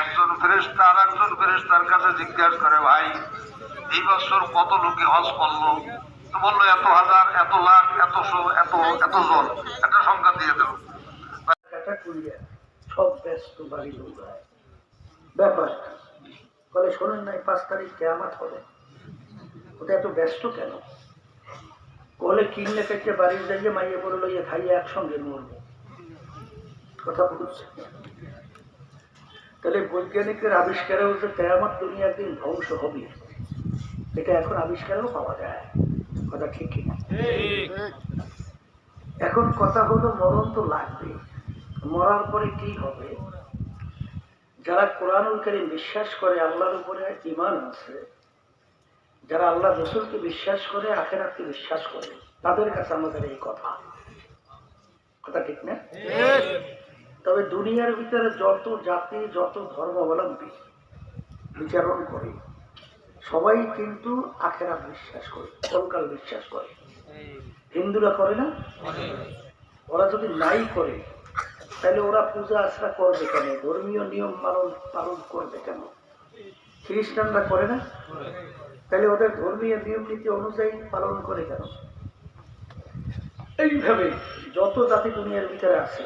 একজন ফেরেস্তা আর একজন ফেরেস্তার কাছে জিজ্ঞাসা করে, ভাই, এই বছর কত লোকে হজ করল? তো বলল, এত হাজার, এত লাখ, এত এত এত জন। একটা সংখ্যা দিয়ে দেব ব্যাপার শোনেন নাই, পাঁচ তারিখ কেয়ামাত হবে। ওটা এত ব্যস্ত কেন? বলে কিনলে কেটে বাড়ির যাইয়ে মাইয়ে বলে লইয়ে খাইয়ে একসঙ্গে মরবো। কথা বলছে। তাহলে বৈজ্ঞানিকের আবিষ্কারেও যে কেয়ামত দুনিয়া একদিন ধ্বংস হবে, এটা এখন আবিষ্কারেও পাওয়া যায়। কথা ঠিক কিনা এখন কথা হলো মরণ তো লাগবে। মরার পরে কি হবে? যারা কোরআনুল কারীম বিশ্বাস করে আল্লাহর উপরে ইমান আছে যারা আল্লাহ রসুলকে বিশ্বাস করে আখেরাতকে বিশ্বাস করে তাদের কাছে আমাদের এই কথা। কথা ঠিক না? তবে দুনিয়ার ভিতরে যত জাতি যত ধর্মাবলম্বী বিচারণ করে সবাই কিন্তু আখেরাত বিশ্বাস করে পরকাল বিশ্বাস করে। হিন্দুরা করে না? ওরা যদি নাই করে তাহলে ওরা পূজা আশ্রা করবে কেন? ধর্মীয় নিয়ম পালন পালন করবে কেন? খ্রিস্টানরা করে না? তাহলে ওদের ধর্মীয় নিয়ম নীতি অনুযায়ী পালন করে কেন? এইভাবে যত জাতি দুনিয়ার ভিতরে আছে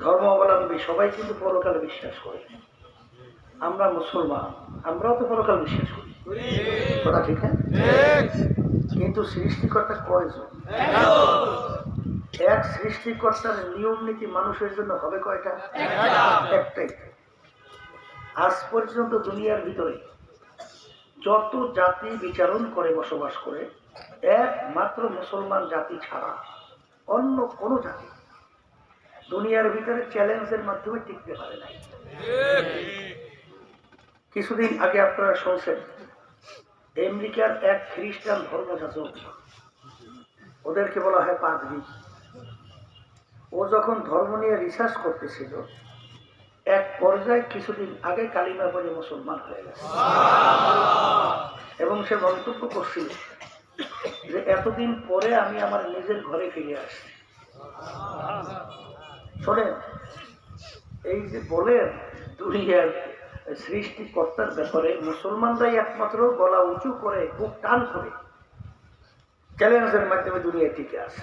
ধর্ম অবলম্বী সবাই কিন্তু পরকালে বিশ্বাস করে। আমরা মুসলমান, আমরাও তো পরকাল বিশ্বাস করি। কথা ঠিক কিন্তু সৃষ্টিকর্তা কয়জন? এক সৃষ্টিকর্তার নিয়ম নীতি মানুষের জন্য হবে কয়টা? একটাই। আজ পর্যন্ত দুনিয়ার ভিতরে যত জাতি বিচারণ করে বসবাস করে, একমাত্র মুসলমান জাতি ছাড়া অন্য কোনো জাতি দুনিয়ার ভিতরে চ্যালেঞ্জের মাধ্যমে টিকতে পারে নাই। কিছুদিন আগে আপনারা শুনছেন, আমেরিকার এক খ্রিস্টান ধর্মযাজক, ওদেরকে বলা হয় পাদরি। ও যখন ধর্ম নিয়ে রিসার্চ করতেছিল এক পর্যায়ে কিছুদিন আগে কালিমা পরে মুসলমান হয়ে গেছে। এবং সে মন্তব্য করছিল যে, এতদিন পরে আমি আমার নিজের ঘরে ফিরে আসছি। শোনেন, এই যে বলেন দুনিয়ার সৃষ্টিকর্তার ব্যাপারে, মুসলমানরাই একমাত্র গলা উঁচু করে, বুক টান করে চ্যালেঞ্জের মাধ্যমে দুনিয়ায় টিকে আছে।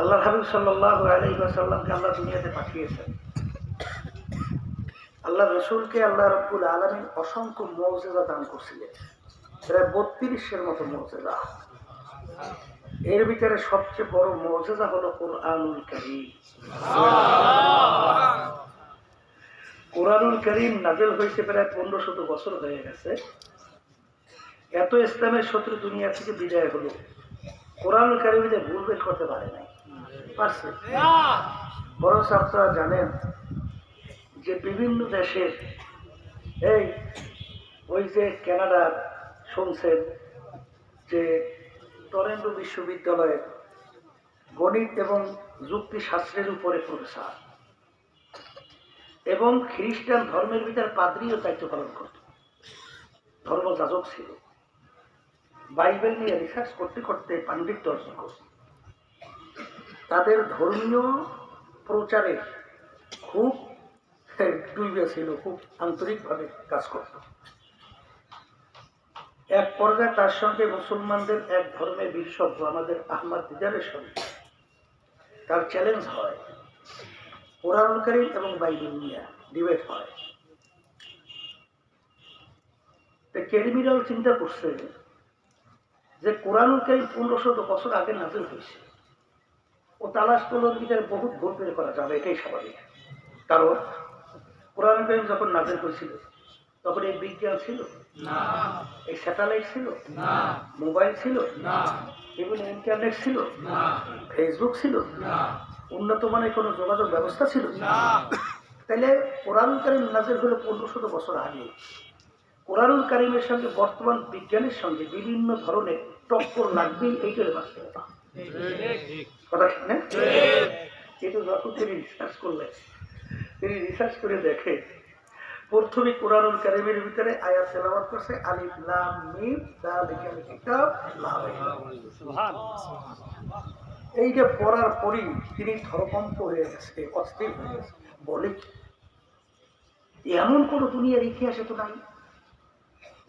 আল্লাহ হাবিব সাল্লাহ আলাইসাল্লামকে আল্লাহ দুনিয়াতে পাঠিয়েছেন। আল্লাহ রসুলকে আল্লাহ রব্বুল আলমী অসংখ্য মৌজেদা দান করছিলেন। প্রায় বত্রিশের মতো মৌজেদা এর ভিতরে সবচেয়ে বড় মৌজেদা হলো কোরআনুল করিম। কোরআনুল করিম নাজেল হয়েছে প্রায় পনেরো শত বছর হয়ে গেছে। এত ইসলামের শত্রু দুনিয়া থেকে বিদায় হলো। কোরআনুল কারিমিতে ভুল বের করতে পারে নাই। পারছে। বরং আপনারা জানেন যে বিভিন্ন দেশের এই ওই যে কানাডার শুনছেন যে টরেন্টো বিশ্ববিদ্যালয়ের গণিত এবং যুক্তিশাস্ত্রের উপরে প্রফেসর এবং খ্রিস্টান ধর্মের ভিতর পাদ্রীয় দায়িত্ব পালন করত। ধর্মযাজক ছিল। বাইবেল নিয়ে রিসার্চ করতে করতে পাণ্ডিত্য অর্জন করত। তাদের ধর্মীয় প্রচারে খুব ডুবে ছিল, খুব আন্তরিকভাবে কাজ করত। এক পর্যায়ে তার সঙ্গে মুসলমানদের এক ধর্মের বিশ্বজ্ঞ আমাদের আহমদ দিদারের সঙ্গে তার চ্যালেঞ্জ হয়। করিম এবং বাইবেল নিয়ে ডিবেট হয়। কেরিমিরাও চিন্তা করছে যে কোরআন করিম পনেরোশো বছর আগে নাজিল হয়েছে। ও তালাশ করলোর ভিতরে বহুত ভুল বের করা যাবে এটাই স্বাভাবিক। কারণ কোরআন করিম যখন নাজিল হয়েছিল তখন এই বিজ্ঞান ছিল? না। এই স্যাটেলাইট ছিল? না। মোবাইল ছিল? না। বিভিন্ন ইন্টারনেট ছিল? না। ফেসবুক ছিল? না। উন্নত মানের কোনো যোগাযোগ ব্যবস্থা ছিল? তাইলে কোরআনুল কারিম নাজের হলো পনেরোশো বছর আগে। কোরআনুল কারিমের সঙ্গে বর্তমান বিজ্ঞানের সঙ্গে বিভিন্ন ধরনের টক্কর লাগবেই এইটার বাস্তবতা। তিনি রিসার্চ করে দেখে প্রথমে কোরআনুল কারিমের ভিতরে করছে, আলিফ লাম মিম এইটা পড়ার পরই তিনি হয়ে গেছে, অস্থির হয়ে গেছে, বলে এমন কোনো দুনিয়ার ইতিহাসে তো নাই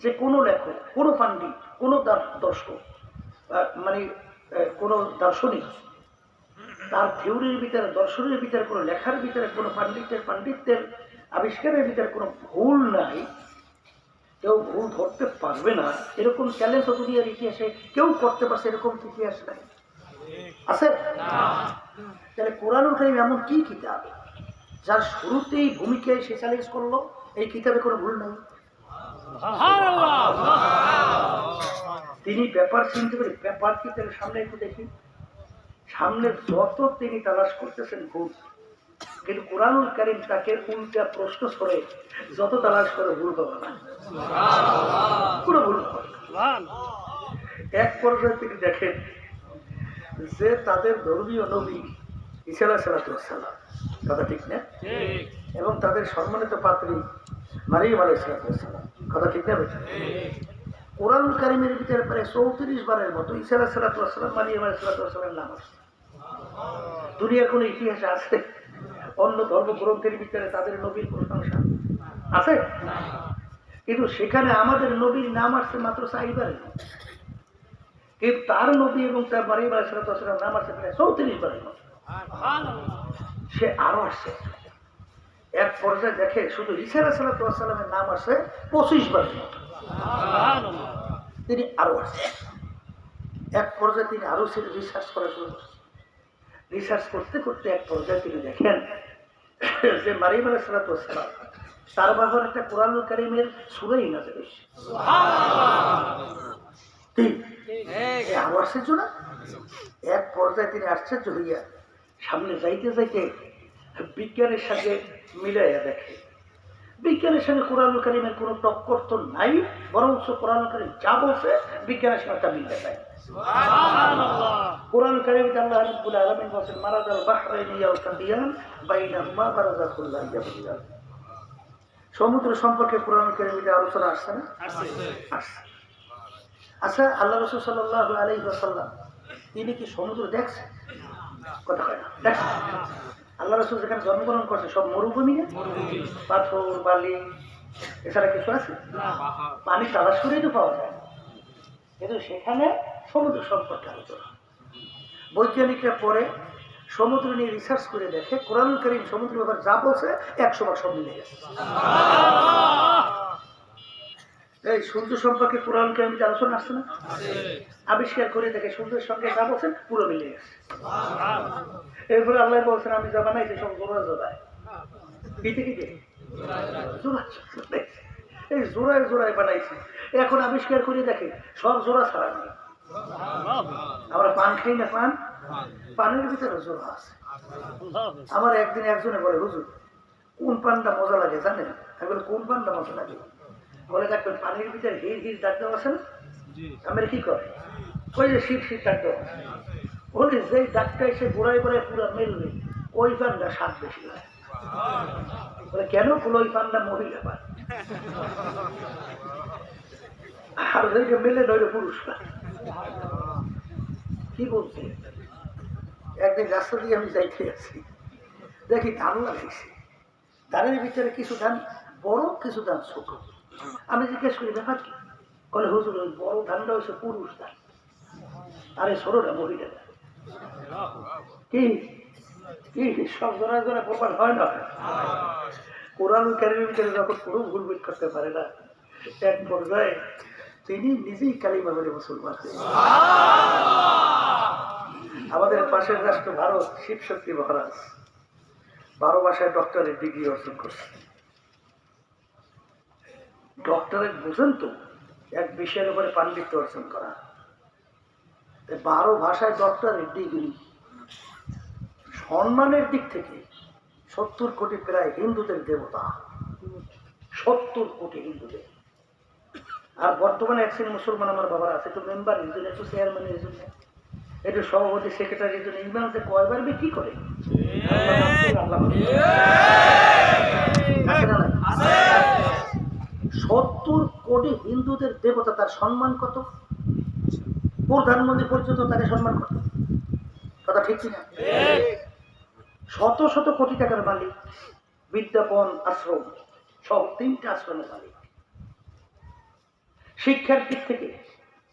যে কোনো লেখক, কোনো পাণ্ডিত, কোনো দার- দর্শক মানে কোনো দার্শনিক তার থিওরির ভিতরে, দর্শনের ভিতরে, কোনো লেখার ভিতরে, কোনো পাণ্ডিত্যের পাণ্ডিত্যের আবিষ্কারের ভিতরে কোনো ভুল নাই। কেউ ভুল ধরতে পারবে না। এরকম চ্যালেঞ্জ দুনিয়ার ইতিহাসে কেউ করতে পারছে এরকম ইতিহাস নাই। আছে? তাহলে কোরআনুল কারিম এমন কি কিতাব, যার শুরুতেই ভূমিকায় সে চ্যালেঞ্জ করল? এই কিতাবে কোনো ভুল নাই? তিনি ব্যাপার চিনতে পারি ব্যাপার কি তাহলে সামনে একটু দেখি। সামনে যত তিনি তালাশ করতেছেন ভুল, কিন্তু কোরআনুল কারিম তাকে উল্টা প্রশ্ন করে, যত তালাশ করে ভুল হবে না। কোনো ভুল। এক পর্যায়ে তিনি দেখেন যে তাদের ধর্মীয় নবী ইসালা সালাতাম কথা ঠিক না? এবং তাদের সম্মানিত পাত্রী মারিম আলাই সালাতাম কথা ঠিক না কোরআন কারিমের ভিতরে প্রায় চৌত্রিশ বারের মতো ইসালা সালাতাম মারিম আলাই সালাতামের নাম আছে। দুনিয়ার কোনো ইতিহাসে আছে? অন্য ধর্মগ্রন্থের ভিতরে তাদের নবীর প্রশংসা আছে? কিন্তু সেখানে আমাদের নবীর নাম আসছে মাত্র চাইবারের কিন্তু তার নবী এবং তার বাড়ি বাড়ি নাম আসছে প্রায় চৌত্রিশ বারের মতো। সে আরও আসছে। এক পর্যায়ে দেখে শুধু ইসারা সালাতামের নাম আসছে পঁচিশ বারের মতো। তিনি আরও আসছেন এক পর্যায়ে তিনি আরও সে রিসার্চ করা শুরু করছেন রিসার্চ করতে করতে এক পর্যায়ে তিনি দেখেন যে মারিম আলাহ সালাতাম তার বাহর একটা কোরআন কারিমের সুরাই না দেবে আরও আশ্চর্য না এক পর্যায়ে তিনি আশ্চর্য হইয়া সামনে যাইতে যাইতে বিজ্ঞানের সাথে মিলাইয়া দেখে। বিজ্ঞানের সঙ্গে কোরআন কারিমের কোনো টক্কর তো নাই বরঞ্চ কোরআন কারিম যা বলছে বিজ্ঞানের সঙ্গে তা মিলতে চায় কোরআন কারিম আল্লাহ রাব্বুল আলামিন বলেন মারাদাল বাহরাইন ইয়ালতাকিয়ান বাইনাহুমা বারাজাকুল্লাহ ইয়াবগিয়ান সমুদ্র সম্পর্কে কোরআন কারিমে আলোচনা আসছে না? আসছে। আচ্ছা আল্লাহ রসুল সাল্লাহ আলাই সাল্লাম তিনি কি সমুদ্র দেখছেন কথা হয় না। দেখছেন আল্লাহ রসুল যেখানে জন্মগ্রহণ করছে সব মরুভূমি না? পাথর বালি এছাড়া কিছু আছে? পানি তালাশ করেই তো পাওয়া যায়। কিন্তু সেখানে সমুদ্র সম্পর্কে আলোচনা। বৈজ্ঞানিকরা পরে সমুদ্র নিয়ে রিসার্চ করে দেখে কোরআন করিম সমুদ্র ব্যাপার যা বলছে একশো বার সব মিলে গেছে। সূর্য সম্পর্কে কোরআন করিম আলোচনা আসছে না, আবিষ্কার করে দেখে সূর্যের সঙ্গে যা বলছেন পুরো মিলে গেছে। এরপরে আল্লাহ বলছেন, আমি যা বানাইছি সব জোড়া জোড়ায়। এই জোড়ায় জোড়ায় বানাইছি। এখন আবিষ্কার করে দেখে, সব জোড়া ছাড়া নেই। আমরা পান খাই না পান? পানের ভিতরে জোড়া আছে। আমার একদিন একজনে বলে, হুজুর, কোন পানটা মজা লাগে জানেন? আমি কোন পানটা মজা লাগে? বলে দেখবেন পানির ভিতরে হির হির ডাক দেওয়া আছে না? আমার কি করে? ওই যে শীত শীত ডাক দেওয়া বলি যেই ডাকটা এসে গোড়ায় গোড়ায় পুরো মেলবে ওই পানটা স্বাদ বেশি লাগে। বলে কেন বলে ওই পানটা মহিলা পান? আর যেটা মেলে নইলে পুরুষ পান কি বলছে? একদিন রাস্তা দিয়ে আমি যাইতে আছি দেখি ধান লাগাইছি ধানের ভিতরে কিছু ধান বড় কিছু ধান ছোট আমি জিজ্ঞেস করি, ব্যাপার কি? বলে হুজুর ওই বড় ধানটা হচ্ছে পুরুষ ধান আরে ছোটটা মহিলা কি? কি? সব জোড়া জোড়া প্রমাণ হয় না? কোরআন যখন কোনো ভুল করতে পারে না, এক পর্যায়ে তিনি নিজেই কালিমা বলে মুসলমান। আমাদের পাশের রাষ্ট্র ভারত শিব শক্তি মহারাজ। বারো ভাষায় ডক্টরের ডিগ্রি অর্জন করছে। ডক্টরেট বুঝেন তো এক বিষয়ের উপরে পাণ্ডিত্য অর্জন করা। বারো ভাষায় ডক্টরের ডিগ্রি সম্মানের দিক থেকে সত্তর কোটি প্রায় হিন্দুদের দেবতা। সত্তর কোটি হিন্দুদের। আর বর্তমানে এক শ্রেণি মুসলমান আমার বাবার আছে তো মেম্বার এই জন্য একটু চেয়ারম্যানের জন্য। একটু সভাপতি সেক্রেটারির জন্য ইমাম যে কয়বার কি করে? আল্লাহ আছে না নাই? সত্তর কোটি হিন্দুদের দেবতা তার সম্মান কত প্রধানমন্ত্রী পর্যন্ত তাকে সম্মান কত কথা ঠিক কিনা? শত শত কোটি টাকার মালিক বিদ্যাপন আশ্রম, সব তিনটা আশ্রমের মালিক। শিক্ষার দিক থেকে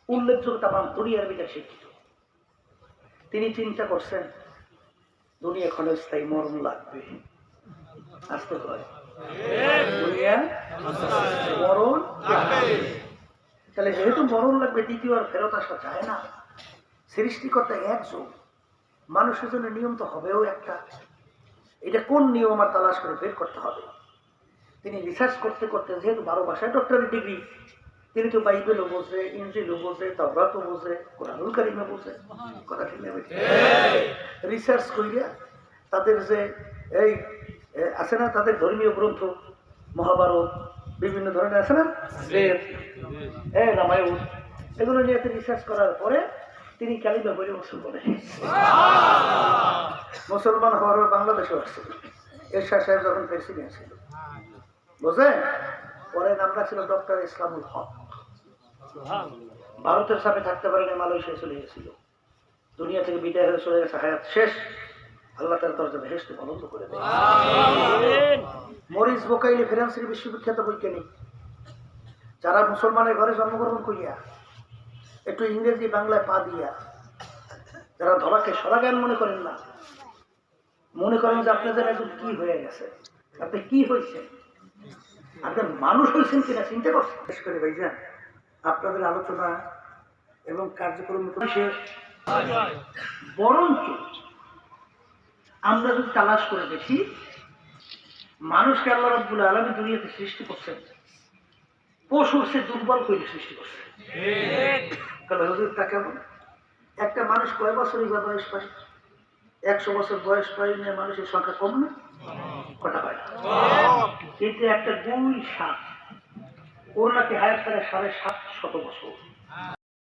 উল্লেখযোগ্য তাম দুনিয়ার ভিতরে শিক্ষিত। তিনি চিন্তা করছেন, দুনিয়া ক্ষণস্থায়ী মরণ লাগবে। আসতে হয় মরণ। তাহলে যেহেতু মরণ লাগবে, দ্বিতীয় আর ফেরত আসা যায় না। সৃষ্টিকর্তা একজন। মানুষের জন্য নিয়ম তো হবেও একটা। এটা কোন নিয়ম আমার তালাশ করে বের করতে হবে? তিনি রিসার্চ করতে করতে যেহেতু বারো ভাষায় ডক্টরের ডিগ্রি তিনি তো বাইবেলও বোঝে ইঞ্জিলও বোঝে, তাওরাতও বোঝে, কোরআনুল কারিমে বোঝে। কথা ঠিক নেবে রিসার্চ করিয়া তাদের যে এই আছে না তাদের ধর্মীয় গ্রন্থ, মহাভারত বিভিন্ন ধরনের আছে না? রামায়ণ। এগুলো নিয়ে তিনি রিসার্চ করার পরে তিনি কালিমা বলে মুসলমান। মুসলমান হওয়ার পর বাংলাদেশে আসছিল এরশাদ সাহেব যখন প্রেসিডেন্ট ছিল। বুঝলেন? পরে নামটা ছিল ডক্টর ইসলামুল হক। ভারতের সাথে থাকতে পারেনি মালয়েশিয়া চলে গেছিল। দুনিয়া থেকে বিদায় হয়ে চলে গেছে হায়াত শেষ। আল্লাহ তার দরজা ভেস্ত বন্ধ করে দেয়। মরিস বোকাইলি ফ্রান্সের বিশ্ববিখ্যাত বৈজ্ঞানিক যারা মুসলমানের ঘরে জন্মগ্রহণ করিয়া একটু ইংরেজি বাংলায় পা দিয়া যারা ধরাকে সরা জ্ঞান মনে করেন না মনে করেন যে আপনাদের একজন কি হয়ে গেছে আপনি কি হয়েছে আপনার মানুষ হয়েছেন কিনা চিন্তা করছেন? বিশেষ করে ভাইজান আপনাদের আলোচনা এবং কার্যক্রম বরঞ্চ আমরা যদি তালাশ করে দেখি, মানুষকে আল্লাহ রব্বুল আলমী দুনিয়াতে সৃষ্টি করছেন। পশুর সে দুর্বল করে সৃষ্টি করছে। তা কেমন? একটা মানুষ কয় বছরই বা বয়স পায়? একশো বছর বয়স পায় নিয়ে মানুষের সংখ্যা কম না? কটা পায়? না কিন্তু একটা গুই সাত ওর নাকি হায়াত তারা সাড়ে সাত শত বছর।